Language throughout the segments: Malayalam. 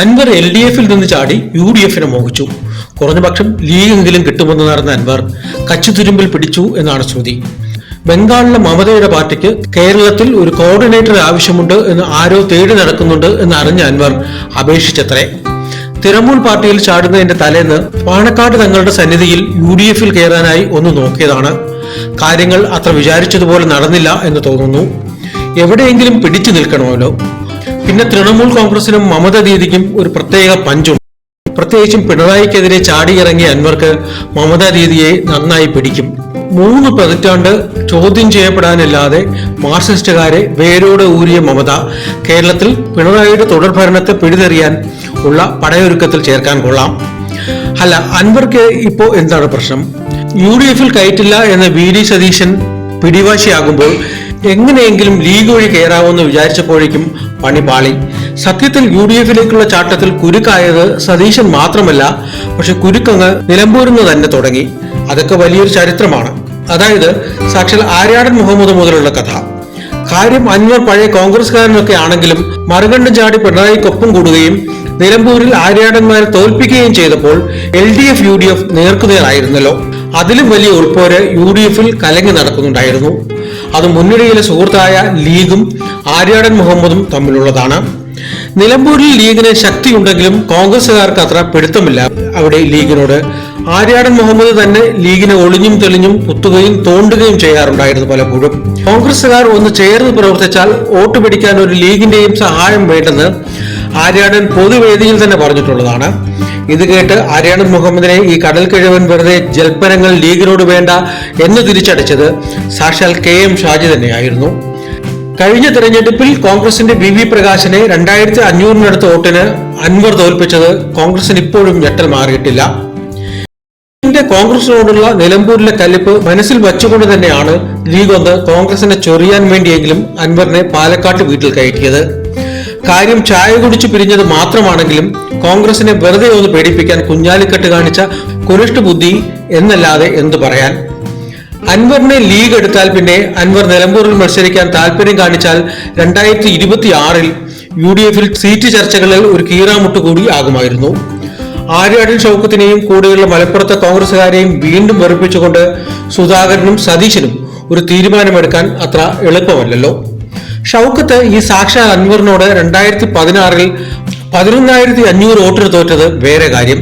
അൻവർ എൽ ഡി എഫിൽ നിന്ന് ചാടി യു ഡി എഫിനെ മോഹിച്ചു. കുറഞ്ഞപക്ഷം ലീഗെങ്കിലും കിട്ടുമെന്ന് നടന്ന അൻവർ കച്ചുതുരുമ്പിൽ പിടിച്ചു എന്നാണ് ശ്രുതി. ബംഗാളിലെ മമതയുടെ പാർട്ടിക്ക് കേരളത്തിൽ ഒരു കോർഡിനേറ്റർ ആവശ്യമുണ്ട് എന്ന് ആരോ തേടി നടക്കുന്നുണ്ട് എന്ന് അറിഞ്ഞ അൻവർ അപേക്ഷിച്ചത്രേ. തിരമൂൽ പാർട്ടിയിൽ ചാടുന്നതിന്റെ തലേന്ന് പാണക്കാട് തങ്ങളുടെ സന്നിധിയിൽ യു ഡി എഫിൽ കയറാനായി ഒന്ന് നോക്കിയതാണ്. കാര്യങ്ങൾ അത്ര വിചാരിച്ചതുപോലെ നടന്നില്ല എന്ന് തോന്നുന്നു. എവിടെയെങ്കിലും പിടിച്ചു നിൽക്കണമല്ലോ. പിന്നെ തൃണമൂൽ കോൺഗ്രസിനും മമത ദീദിക്കും ഒരു പ്രത്യേക പഞ്ചുണ്ട്. പ്രത്യേകിച്ചും പിണറായിക്കെതിരെ ചാടിയിറങ്ങിയ അൻവർക്ക് മമത ദീദിയെ നന്നായി പിടിക്കും. മൂന്ന് പതിറ്റാണ്ട് ചോദ്യം ചെയ്യപ്പെടാനില്ലാതെ മാർക്സിസ്റ്റുകാരെ വേരോടെ ഊരിയ മമത കേരളത്തിൽ പിണറായിയുടെ തുടർഭരണത്തെ പിടിതെറിയാൻ ഉള്ള പടയൊരുക്കത്തിൽ ചേർക്കാൻ കൊള്ളാം. അല്ല അൻവർക്ക് ഇപ്പോ എന്താണ് പ്രശ്നം? യു ഡി എഫിൽ കയറ്റില്ല എന്ന വി ഡി സതീശൻ പിടിവാശിയാകുമ്പോൾ എങ്ങനെയെങ്കിലും ലീഗ് വഴി കയറാമെന്ന് വിചാരിച്ചപ്പോഴേക്കും പണി പാളി. സത്യത്തിൽ യു ഡി എഫിലേക്കുള്ള ചാട്ടത്തിൽ കുരുക്കായത് സതീശൻ മാത്രമല്ല പക്ഷെ കുരുക്കങ്ങ് നിലമ്പൂരിന്ന് തന്നെ തുടങ്ങി. അതൊക്കെ വലിയൊരു ചരിത്രമാണ്. അതായത് സാക്ഷാൽ ആര്യാടൻ മുഹമ്മദ് മുതലുള്ള കഥ. കാര്യം അൻവർ പഴയ കോൺഗ്രസ്കാരനൊക്കെ ആണെങ്കിലും മറുകണ്ഠം ചാടി പിണറായിക്കൊപ്പം കൂടുകയും നിലമ്പൂരിൽ ആര്യാടന്മാരെ തോൽപ്പിക്കുകയും ചെയ്തപ്പോൾ L D F U D F നേർക്കുനേറായിരുന്നല്ലോ അതിലും വലിയ ഉൾപ്പോര് യു ഡി എഫിൽ കലങ്ങി നടക്കുന്നുണ്ടായിരുന്നു. അത് മുന്നണിയിലെ സുഹൃത്തായ ലീഗും ആര്യാടൻ മുഹമ്മദും തമ്മിലുള്ളതാണ്. നിലമ്പൂരിൽ ലീഗിന് ശക്തിയുണ്ടെങ്കിലും കോൺഗ്രസുകാർക്ക് അത്ര പിടുത്തമില്ല. അവിടെ ലീഗിനോട് ആര്യാടൻ മുഹമ്മദ് തന്നെ ലീഗിനെ ഒളിഞ്ഞും തെളിഞ്ഞും കുത്തുകയും തോണ്ടുകയും ചെയ്യാറുണ്ടായിരുന്നു പലപ്പോഴും. കോൺഗ്രസുകാർ ഒന്ന് ചേർന്ന് പ്രവർത്തിച്ചാൽ വോട്ട് പിടിക്കാൻ ഒരു ലീഗിന്റെയും സഹായം വേണ്ടെന്ന് ആര്യാടൻ പൊതുവേദിയിൽ തന്നെ പറഞ്ഞിട്ടുള്ളതാണ്. ഇത് കേട്ട് ആര്യാടൻ മുഹമ്മദിനെ ഈ കടൽ കിഴവൻ വെറുതെ ജൽപ്പനങ്ങൾ ലീഗിനോട് വേണ്ട എന്ന് തിരിച്ചടിച്ചത് സാക്ഷാൽ കെ എം ഷാജി തന്നെയായിരുന്നു. കഴിഞ്ഞ തെരഞ്ഞെടുപ്പിൽ കോൺഗ്രസിന്റെ ബി വി പ്രകാശിനെ രണ്ടായിരത്തി അഞ്ഞൂറിനടുത്ത് വോട്ടിന് അൻവർ തോൽപ്പിച്ചത് കോൺഗ്രസിന് ഇപ്പോഴും ഞെട്ടൽ മാറിയിട്ടില്ല. കോൺഗ്രസിനോടുള്ള നിലമ്പൂരിലെ കലിപ്പ് മനസ്സിൽ വച്ചുകൊണ്ട് തന്നെയാണ് ലീഗ് ഒന്ന് കോൺഗ്രസിനെ ചൊറിയാൻ വേണ്ടിയെങ്കിലും അൻവറിനെ പാലക്കാട്ട് വീട്ടിൽ കയറ്റിയത്. കാര്യം ചായ കുടിച്ചു പിരിഞ്ഞത് മാത്രമാണെങ്കിലും കോൺഗ്രസിനെ വെറുതെ ഒന്ന് പേടിപ്പിക്കാൻ കുഞ്ഞാലിക്കെട്ട് കാണിച്ച കുരിഷ്ട ബുദ്ധി എന്നല്ലാതെ എന്തു പറയാൻ? അൻവറിനെ ലീഗ് എടുത്താൽ പിന്നെ അൻവർ നിലമ്പൂരിൽ മത്സരിക്കാൻ താല്പര്യം കാണിച്ചാൽ രണ്ടായിരത്തി ഇരുപത്തി ആറിൽ യു ഡി എഫിൽ സീറ്റ് ചർച്ചകളിൽ ഒരു കീറാമുട്ട് കൂടി ആകുമായിരുന്നു. ആര്യാടൻ ഷൗക്കത്തിനെയും കൂടെയുള്ള മലപ്പുറത്തെ കോൺഗ്രസുകാരെയും വീണ്ടും വെറുപ്പിച്ചുകൊണ്ട് സുധാകരനും സതീശനും ഒരു തീരുമാനമെടുക്കാൻ അത്ര എളുപ്പമല്ലല്ലോ. ഷൗക്കത്ത് ഈ സാക്ഷാൽ അൻവറിനോട് രണ്ടായിരത്തി പതിനാറിൽ പതിനൊന്നായിരത്തി അഞ്ഞൂറ് വോട്ടിന് തോറ്റത് വേറെ കാര്യം.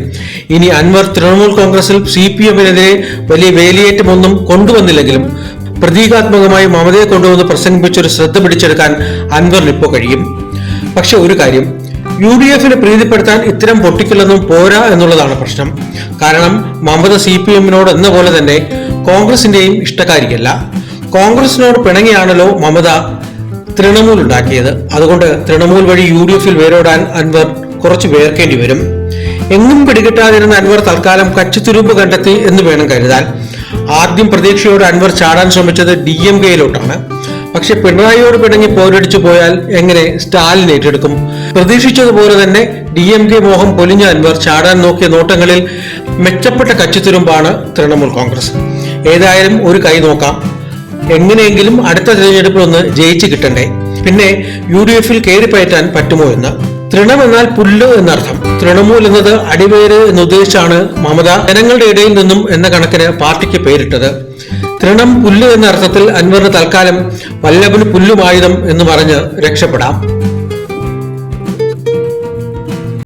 ഇനി അൻവർ തൃണമൂൽ കോൺഗ്രസിൽ സി പി എമ്മിനെതിരെ വലിയ വേലിയേറ്റമൊന്നും കൊണ്ടുവന്നില്ലെങ്കിലും പ്രതീകാത്മകമായി മമതയെ കൊണ്ടുവന്ന് പ്രസംഗിപ്പിച്ചൊരു ശ്രദ്ധ പിടിച്ചെടുക്കാൻ അൻവറിന് ഇപ്പോൾ കഴിയും. പക്ഷെ ഒരു കാര്യം യു ഡി എഫിനെ പ്രീതിപ്പെടുത്താൻ ഇത്തരം പൊട്ടിക്കലൊന്നും പോരാ എന്നുള്ളതാണ് പ്രശ്നം. കാരണം മമത സി പി എമ്മിനോട് എന്ന പോലെ തന്നെ കോൺഗ്രസിന്റെയും ഇഷ്ടക്കാരിയല്ല കോൺഗ്രസിനോട് പിണങ്ങിയാണല്ലോ മമത തൃണമൂൽ ഉണ്ടാക്കിയത്. അതുകൊണ്ട് തൃണമൂൽ വഴി യു ഡി എഫിൽ വേരോടാൻ അൻവർ കുറച്ച് വേർക്കേണ്ടി വരും. എങ്ങും പിടികിട്ടാതിരുന്ന അൻവർ തൽക്കാലം കച്ചുതുരുമ്പ് കണ്ടെത്തി എന്ന് വേണം കരുതാൻ. ആദ്യം പ്രതീക്ഷയോട് അൻവർ ചാടാൻ ശ്രമിച്ചത് ഡി എം കെയിലോട്ടാണ്. പക്ഷെ പിണറായിയോട് പിണങ്ങി പോരടിച്ചു പോയാൽ എങ്ങനെ സ്റ്റാലിൻ ഏറ്റെടുക്കും? പ്രതീക്ഷിച്ചതുപോലെ തന്നെ ഡി എം കെ മോഹം പൊലിഞ്ഞ അൻവർ ചാടാൻ നോക്കിയ നോട്ടങ്ങളിൽ മെച്ചപ്പെട്ട കച്ചുതുരുമ്പാണ് തൃണമൂൽ കോൺഗ്രസ്. ഏതായാലും ഒരു കൈ നോക്കാം. എങ്ങനെയെങ്കിലും അടുത്ത തിരഞ്ഞെടുപ്പിൽ ഒന്ന് ജയിച്ചു കിട്ടണ്ടേ? പിന്നെ യു ഡി എഫിൽ കയറിപ്പയറ്റാൻ പറ്റുമോ എന്ന്? തൃണം എന്നാൽ പുല്ല് എന്നർത്ഥം. തൃണമൂൽ എന്നത് അടിവേര് എന്നുദ്ദേശിച്ചാണ് മമത ജനങ്ങളുടെ ഇടയിൽ നിന്നും എന്ന കണക്കിന് പാർട്ടിക്ക് പേരിട്ടത്. തൃണം പുല്ല് എന്ന അർത്ഥത്തിൽ അൻവറിന് തൽക്കാലം വല്ലഭന് പുല്ലുമായുധം എന്ന് പറഞ്ഞ് രക്ഷപ്പെടാം.